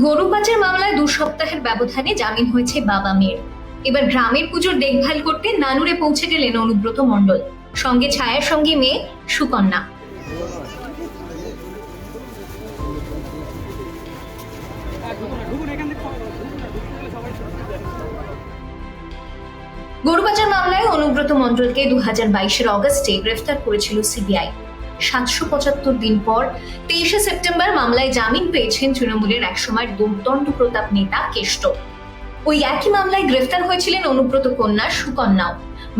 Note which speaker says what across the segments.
Speaker 1: গরু পাচার মামলায় দু সপ্তাহের ব্যবধানে জামিন হয়েছে বাবা মেয়ের। এবার গ্রামের পুজোর দেখভাল করতে নানুরে পৌঁছে গেলেন অনুব্রত মণ্ডল। সঙ্গে ছায়ার সঙ্গী মেয়ে সুকন্যা। গরু পাচার মামলায় অনুব্রত মণ্ডলকে দু হাজার বাইশের অগস্টে গ্রেফতার করেছিল সিবিআই। সাতশো পঁচাত্তর দিন পর তেইশে সেপ্টেম্বর মামলায় জামিন পেয়েছেন তৃণমূলের একসময় দুর্দণ্ড প্রতাপ নেতা কেষ্ট। ওই একই মামলায় গ্রেফতার হয়েছিলেন অনুব্রত কন্যা সুকন্যাও।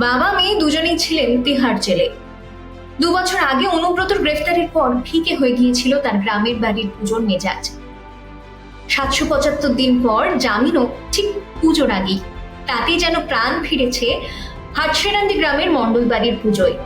Speaker 1: বাবা মেয়ে দুজনেই ছিলেন তিহার জেলে। দু বছর আগে অনুব্রতর গ্রেফতারের পর ফিকে হয়ে গিয়েছিল তার গ্রামের বাড়ির পুজোর মেজাজ। সাতশো পঁচাত্তর দিন পর জামিনও ঠিক পুজোর আগেই। তাতে যেন প্রাণ ফিরেছে হাটসেরান্দি গ্রামের মণ্ডল বাড়ির পুজোয়।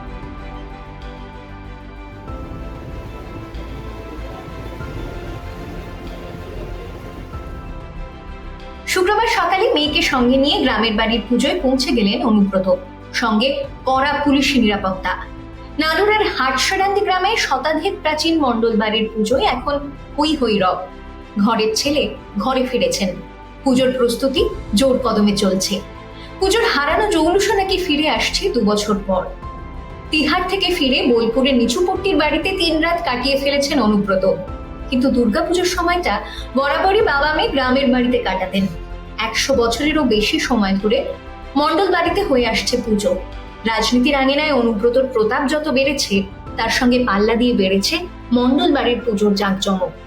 Speaker 1: শুক্রবার সকালে মেয়েকে সঙ্গে নিয়ে গ্রামের বাড়ির পুজোয় পৌঁছে গেলেন অনুব্রত। সঙ্গে কড়া পুলিশি নিরাপত্তা। নানুরের হাটসরান্দি গ্রামে শতাধিক প্রাচীন মণ্ডল বাড়ির পুজোয় এখন হই হই রব। ঘরের ছেলে ঘরে ফিরেছেন। পুজোর প্রস্তুতি জোর কদমে চলছে। পুজোর হারানো জৌলুস নাকি ফিরে আসছে দু বছর পর। তিহার থেকে ফিরে বোলপুরের নিচুপট্টির বাড়িতে তিন রাত কাটিয়ে ফেলেছেন অনুব্রত। কিন্তু দুর্গাপুজোর সময়টা বরাবরই বাবা মেয়ে গ্রামের বাড়িতে কাটাতেন। একশো বছরেরও বেশি সময় ধরে মণ্ডল বাড়িতে হয়ে আসছে পুজো। রাজনীতির আঙিনায় অনুব্রতর প্রতাপ যত বেড়েছে, তার সঙ্গে পাল্লা দিয়ে বেড়েছে মণ্ডল বাড়ির পুজোর জাঁকজমক।